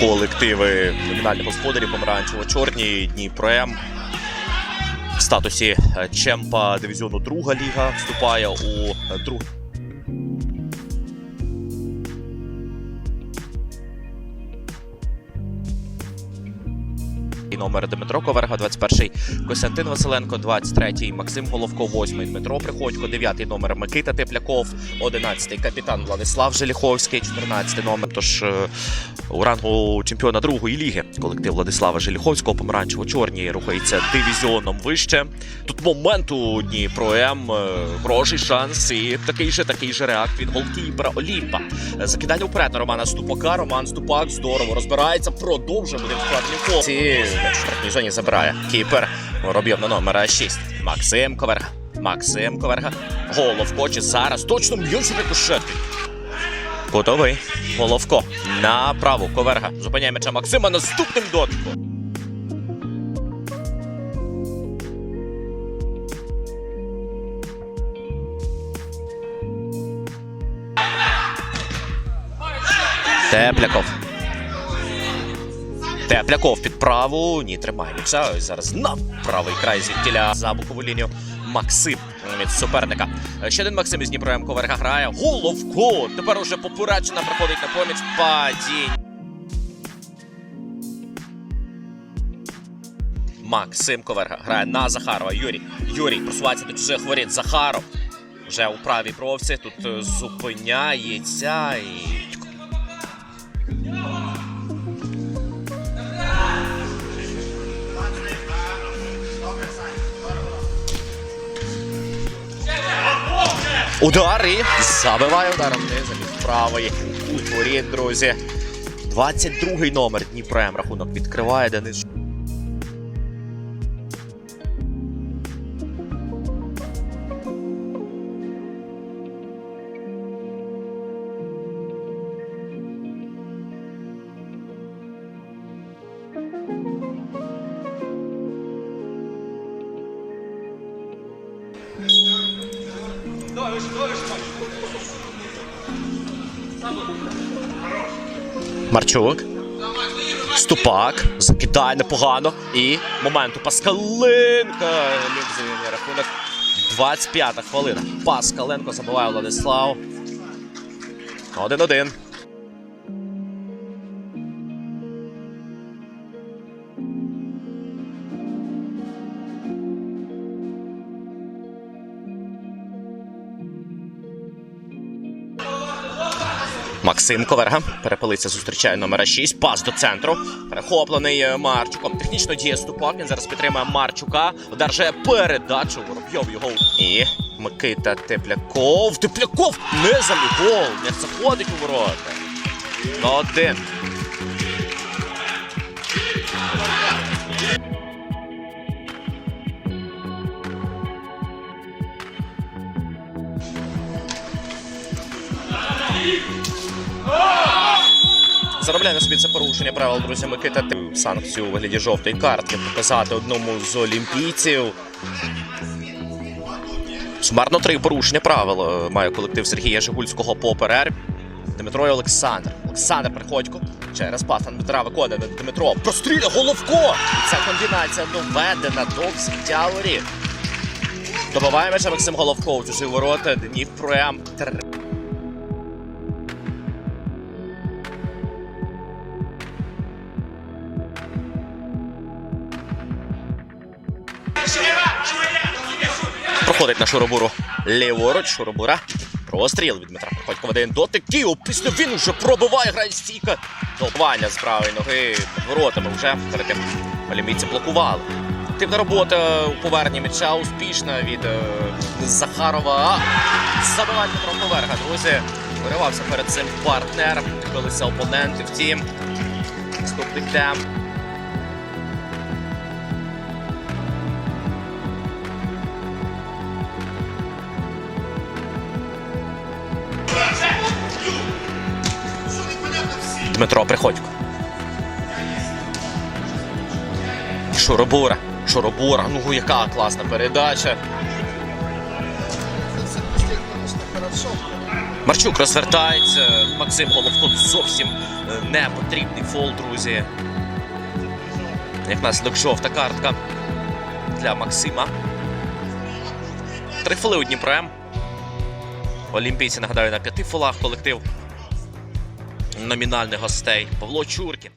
колективи номінальних господарів помаранчево-чорні Дніпром. В статусі е, чемпа дивізіону друга ліга вступає у е, Номер Дмитро Коверга, 21-й Костянтин Василенко, 23-й Максим Головко, 8-й Дмитро Приходько, 9-й номер Микита Тепляков, 11-й капітан Владислав Желіховський, 14-й номер. Тож е, у рангу чемпіона другої ліги колектив Владислава Желіховського помаранчево-чорні рухається дивізіоном вище. Тут момент у М, е, хороший шанс і такий же такий же реакт від голкіпера Олімпа. Е, Закидання вперед на Романа Ступака. Роман Ступак здорово розбирається, продовжує буде вкладні Ці в штрафній зоні забирає кіпер. Воробйов на номера 6. Максим Коверга. Максим Коверга. Головко чи зараз точно м'яч рикошетить. Готовий. Головко. Направо. Коверга. Зупиняє м'яча Максима наступним дотиком. Тепляков. Тепляков під праву. Ні, тримає. Ось Зараз на правий край звідтіля за бокову лінію. Максим від суперника. Ще один Максим із Дніпром Коверга грає. Головко. Тепер уже попереджена приходить на поміч. Падінь. Максим Коверга грає на Захарова. Юрій. Юрій просувається до чужих воріт. Захаров. Вже у правій бровці. Тут е, зупиняється і. Удар і забиває ударом від правої у воріт, друзі. 22-й номер Дніпром рахунок відкриває Денис. Марчук. Ступак. Закидає непогано. І моменту Паскаленка. Люкзовий рахунок. 25-та хвилина. Паскаленко забиває Владислав. 1-1. Максим Коверга перепилиться, зустрічає номера 6. Пас до центру. Перехоплений е, Марчуком. Технічно діє Ступак. Він зараз підтримує Марчука. Одержує передачу. Воробйов його. І Микита Тепляков. Тепляков не гол. Не заходить у ворота. На один. Заробляє на собі це порушення правил, друзі, Микита санкцію у вигляді жовтої картки показати одному з олімпійців. Сумарно три порушення правил е, має колектив Сергія Жигульського по перерві. Дмитро і Олександр. Олександр Приходько. Через пас на Дмитра виконує Дмитро. Простріляє головко! Ця комбінація доведена до воріт. Добиває м'яча Максим Головко у чужі ворота. Дніпрем. Тр- Проходить на Шуробуру ліворуч. Шуробура. Простріл від Дмитра Приходько один дотик. І після він уже пробиває, грає стійка. Добивання з правої ноги воротами вже перед тим олімпійці блокували. Активна робота у поверненні м'яча успішна від е, Захарова. Забиває Дмитро Поверга, друзі. Виривався перед цим партнер. Билися опоненти. Втім, наступний темп. Дмитро Приходько. Шуробура. Шуробура. Ну яка класна передача. Марчук розвертається. Максим Головко зовсім е, не потрібний фол, друзі. Як наслідок жовта картка для Максима. Три фоли у Дніпрем. Олімпійці, нагадаю, на п'яти фолах колектив номінальних гостей. Павло Чуркін.